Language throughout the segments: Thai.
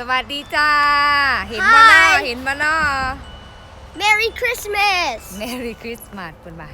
สวัสดีจ้า เห็นมานาะ Hi เห็นมานาะ Merry Christmas! Merry Christmas เพิ่นว่า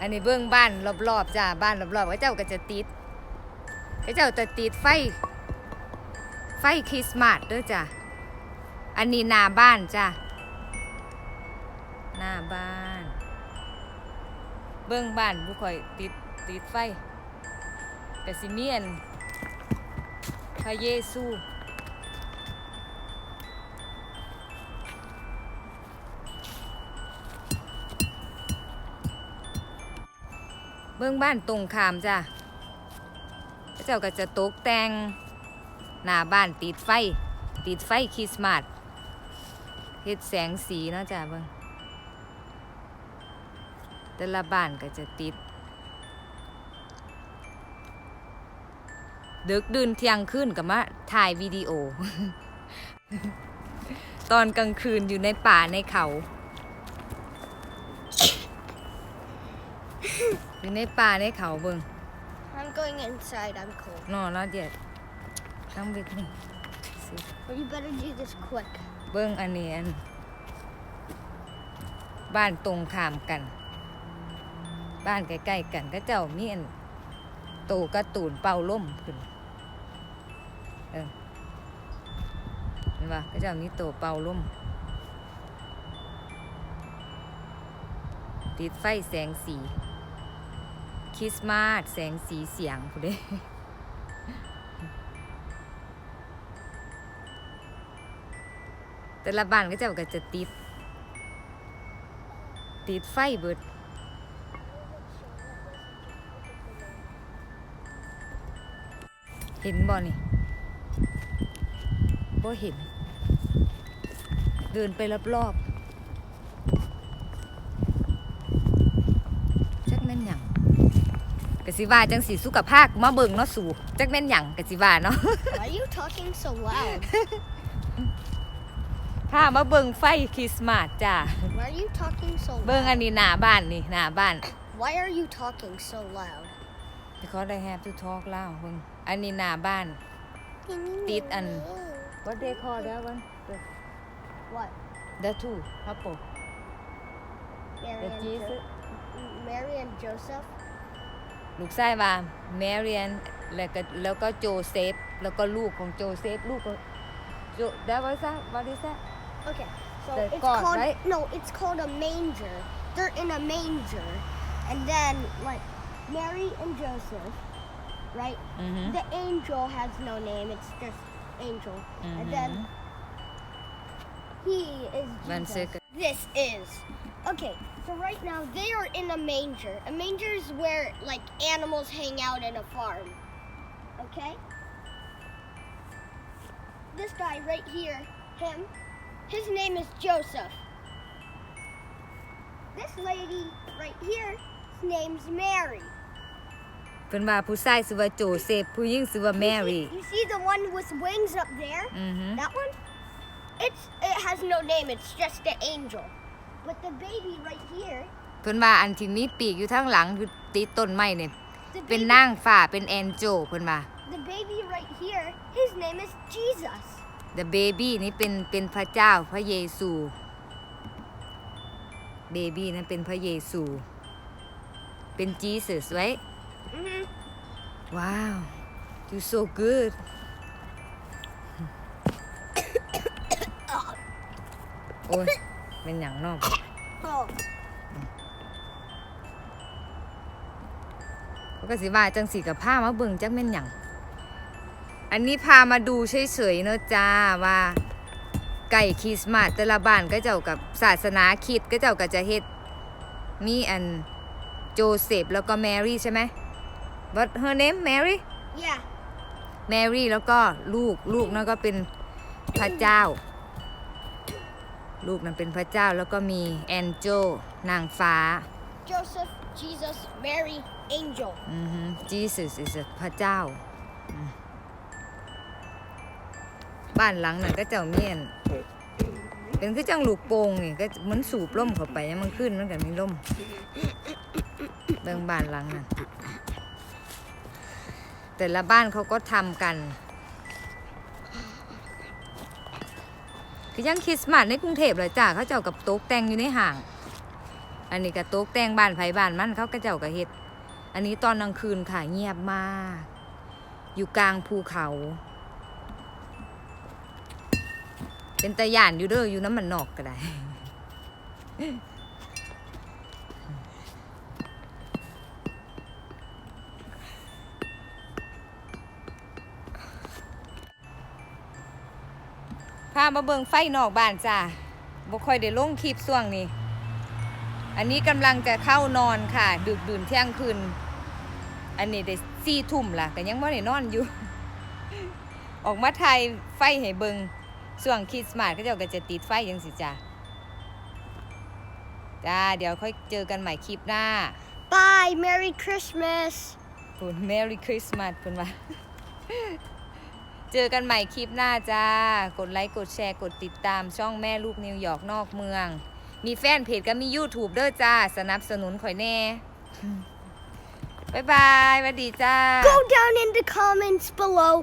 อันนี้เบื้องบ้านรอบๆจ้าบ้านรอบๆก็เจ้าก็จะติดก็เจ้าจะติดไฟ ไฟคริสต์มาสเด้อจ้าอันนี้หน้าบ้านจ้าหน้าบ้าน เบื้องบ้านผู้คอยติดติดไฟกสิเมียน พระเยซู เบื้องบ้านตรงขามจ้ะพระเจ้าก็จะตกแต่ง หน้าบ้านติดไฟ ติดไฟคริสต์มาสเฮ็ดแสงสีเนาะจ้ะเบิ่งแต่ละบ้านก็จะติด ดึกดื่นเที่ยงคืนกับมาถ่ายวิดีโอ ตอนกลางคืนอยู่ในป่าในเขา อยู่ในป่าในเขาเบิ่ง I'm going inside, I'm cold. นอนแล้วเดี๋ยวต้องบิ๊กนี่สิ But you better do this quick. เบิ่งอันนี้อัน บ้านตรงข้ามกัน บ้านใกล้ๆกันก็เจ้ามีอันโตการ์ตูนเป่าล่มขึ้นเออเห็นปะก็เจ้ามีโตเป่าล่มติดไฟแสงสีคริสต์มาสแสงสีเสียงผู้เด้แต่ละบ้านก็จ้าก็จะติด ติดไฟเบิดเห็นบ่นี่บ่เห็น เดินไปรอบๆจักแม่นหยังกะสิว่าจังสีสุขภาพมาเบิ่งเนาะสู่จักแม่นหยังกะสิว่าเนาะ Why are you talking so loud? พามาเบิ่งไฟคริสต์มาสจ้า Why are you talking so เบิ่งอัน loud? นี้หน้าบ้านนี่หน้าบ้าน Why are you talking so loud? because I have to talk loud เบิ่งอันนี้หน้าบ้าน Tít ăn. what they call that one the What? the two couple Mary the and, Jesus jo- Mary and Joseph? ลูกชายว่าแมรีนแล้วก็แล้วก็โจเซฟ แล้วก็ลูกของโจเซฟ ลูกของโจ that was that what is that Okay, so The it's God, called right? no, it's called a manger. They're in a manger, and then like Mary and Joseph, right? อือฮึ The angel has no name; it's just angel, and then he is Jesus. One second. This is okay. So right now they are in a manger. A manger is where like animals hang out in a farm. Okay. This guy right here, him, his name is Joseph. This lady right here, his name's Mary. เพิ่นว่าผู้ชายชื่อว่าโจเซฟ ผู้หญิงชื่อว่าแม You รี่ see, you see the one with wings up there? อือฮึ That one? It's it has no name. It's just the angel. But the baby right here, เพิ่นว่าอันที่มีปีกอยู่ทางหลังอยู่ติดต้นไม้เนี่ย the เป็น baby, นางฟ้าเป็นแอนโจเพิ่นว่า the baby right here, his name is Jesus. the baby นี่เป็นเป็นพระเจ้าพระเยซู baby นั้นเป็นพระเยซู เป็น Jesus ไว้ hmm Wow you so good โอ้ยเป็นอย่างนอก Oh, เขาก็สิว่าจังสีกับผ้ามาเบิ่งจักแม่นหยังอันนี้พามาดูเฉยๆเนอะจ้าว่า ไก่คริสต์มาสแต่ละบ้านก็เจ้ากับศาสนาคริดก็เจ้าก็จะเฮ็ดมีอันโจเซฟแล้วก็แมรี่ใช่ไหม What her name Mary yeah. แมรี่แล้วก็ลูกลูกนั่นก็เป็นพระเจ้า ลูกนั้นเป็นพระเจ้าแล้วก็มีแอนเจลนางฟ้า Joseph, Jesus, Mary, angel. อือฮึ Jesus is a พระเจ้าอืมบ้านหลังนั้นก็เจ้าเมียน เป็นคือจังลูกโป่งนี่ก็เหมันสูบล่มเข้าไปยังมันขึ้นมันก็มีล่มเบิ่งบ้านหลังนั้นแต่ละบ้านเขาก็ทำกัน ก็ยังคริสต์มาสในกรุงเทพเลยจ้าเขาเจ้ากับโต๊ะแต่งอยู่ในห้าง อันนี้ก็โต๊ะแต่งบ้านไผ่บ้านมันเขาก็เจ้ากับเฮ็ด อันนี้ตอนกลางคืนค่ะเงียบมาก อยู่กลางภูเขา เป็นตะย่านอยู่เด้ออยู่น้ำมันนอกก็ได้ามาเบิงไฟนอกบ้านจ้าบ่ค่อยได้ลงคลิปช่วงนี้ อันนี้กำลังจะเข้านอนค่ะ ดึกดื่นเที่ยงคืน อันนี้ได้สี่ทุ่มล่ะแต่ยังไม่ได้นอนอยู่ ออกมาถ่ายไฟให้เบิงช่วงคริสต์มาสก็เจ้าก็จะติดไฟยังสิจ้าจ้า เดี๋ยวค่อยเจอกันใหม่คลิปหน้า Bye. Merry Christmas. คุณ Merry Christmas คุณว่า เจอกันใหม่คลิปหน้าจ้า กดไลค์ กดแชร์ กดติดตามช่องแม่ลูกนิวยอร์กนอกเมือง มีแฟนเพจก็มี YouTube เด้อจ้า สนับสนุนข่อยแน่ บ๊ายบายสวัสดีจ้า Go down in the comments below,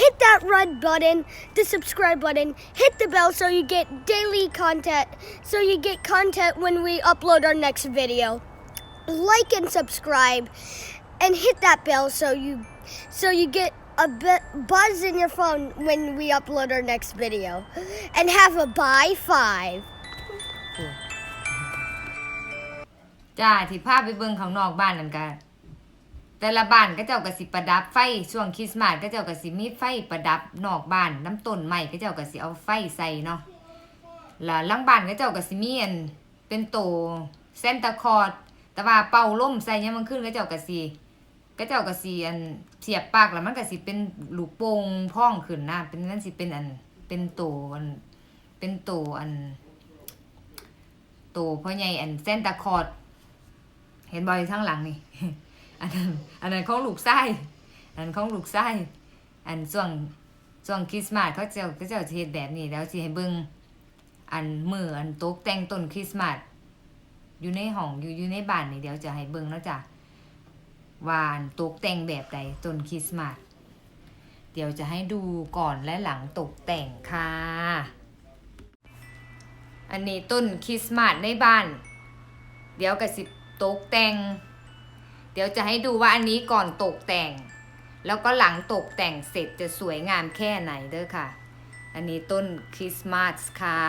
hit that red button, the subscribe button, hit the bell so you get daily content, so you get content when we upload our next video. Like and subscribe, and hit that bell so you so you get a buzz in your phone when we upload our next video. And have a bye five. จ้าที่พาไปเบิ่งข้างนอกบ้านนั่นกันแต่ละบ้านก็เจ้าก็สิประดับไฟช่วงคริสต์มาสก็เจ้าก็สิมีไฟประดับนอกบ้านน้ำต้นไม้ก็เจ้าก็สิเอาไฟใส่เนาะแล้วหลังบ้านก็เจ้าก็สิมีอันเป็นโตเซนตาคอร์ดแต่ว่าเป่าล่มใส่เนี่ยมมันขึ้นก็เจ้าก็สิ ก็เจ้าก็สิอันเสียบปากแล้วมันก็สิเป็นลูกโป่งพ่องขึ้นนะเป็นนั่นสิเป็นอันเป็นโตอันเป็นโตอันโตพ่อใหญ่อันเซนตาคอด เห็นบอยทั้งหลังนี่อันนั้นอันนั้นของลูกไส้อันนั้นของลูกไส้อันช่วงช่วงคริสต์มาสเขาเจ้าเขาเจ้าสิเฮ็ดแบบนี้แล้วสิให้เบิ่งอันมืออันตกแต่งต้นคริสต์มาสอยู่ในห้องอยู่อยู่ในบ้านนี่เดี๋ยวจะให้เบิ่งแล้วจ้ะ วานตกแต่งแบบใดต้นคริสต์มาสเดี๋ยวจะให้ดูก่อนและหลังตกแต่งค่ะ อันนี้ต้นคริสต์มาสในบ้าน เดี๋ยวกับสิตกแต่ง เดี๋ยวจะให้ดูว่าอันนี้ก่อนตกแต่ง แล้วก็หลังตกแต่งเสร็จจะสวยงามแค่ไหนเด้อค่ะ อันนี้ต้นคริสต์มาสค่ะ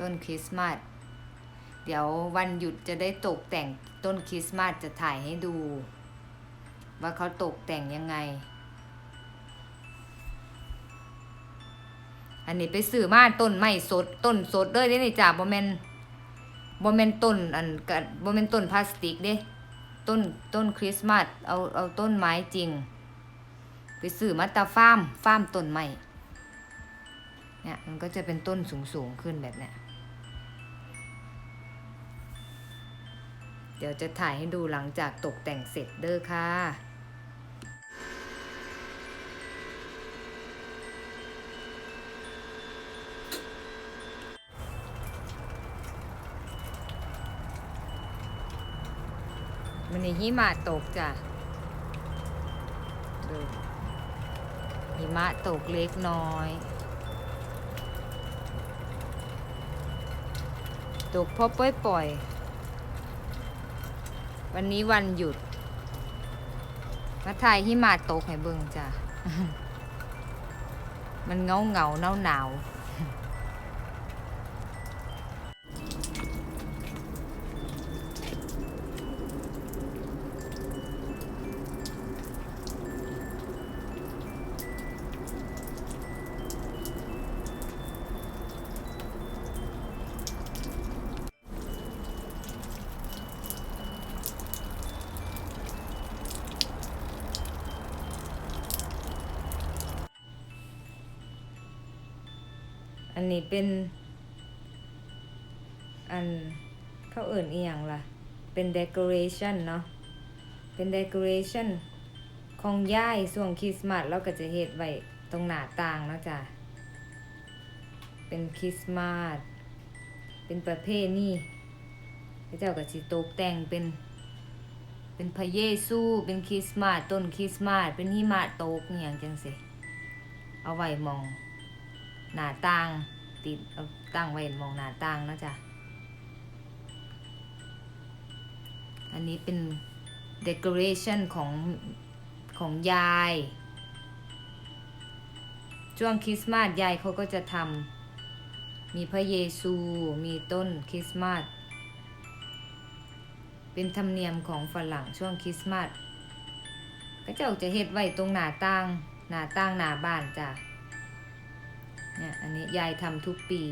ต้นคริสต์มาส เดี๋ยววันหยุดจะได้ตกแต่งต้นคริสต์มาสจะถ่ายให้ดู ว่าเขาตกแต่งยังไง อันนี้ไปซื้อมาต้นไม้สดต้นสดเด้อเด้นี่จ้าบ่แม่นบ่แม่นต้นอันกะบ่แม่นต้นพลาสติกเด้ต้นต้นคริสต์มาสเอาเอาต้นไม้จริง ไปซื้อมาตาฟาร์มฟาร์มต้นไม้เนี่ยมันก็จะเป็นต้นสูงสูงขึ้นแบบเนี้ย ดี๋ยวจะถ่ายให้ดูหลังจากตกแต่งเสร็จเด้อค่ะมันนี่หิมะตกจ้ะดูหิมะตกเล็กน้อย ตกพอปล่อยปล่อยๆ วันนี้วันหยุด มาถ่ายที่มาตกให้เบิ่งจ้ะ มันเงาเงาหนาวหนาว นนี้เป็น อันเขาอื่นอีหยังล่ะ เป็น decoration เนาะ เป็น decoration ของย่ายช่วงคริสต์มาสเราก็จะเฮ็ดไว้ตรงหน้าต่างเนาะจ้ะ เป็นคริสต์มาส เป็นประเพณีพระเจ้าก็สิตกแต่งเป็น เป็นพระเยซู เป็นคริสต์มาส ต้นคริสต์มาส เป็นหิมะตกอหย่างจังสิเอาไว้มอง หน้าต่างติดเอาตั้งไว้มองหน้าต่างนะจ้ะอันนี้เป็น decoration ของของยาย ช่วงคริสต์มาสยายเขาก็จะทำมีพระเยซู มีต้นคริสต์มาสเป็นธรรมเนียมของฝรั่งช่วงคริสต์มาสก็เจ้าจะเฮ็ดไว้ตรงหน้าต่าง หน้าต่างหน้าบ้านจ้ะ เนี่ยอันนี้ยายทำทุกปี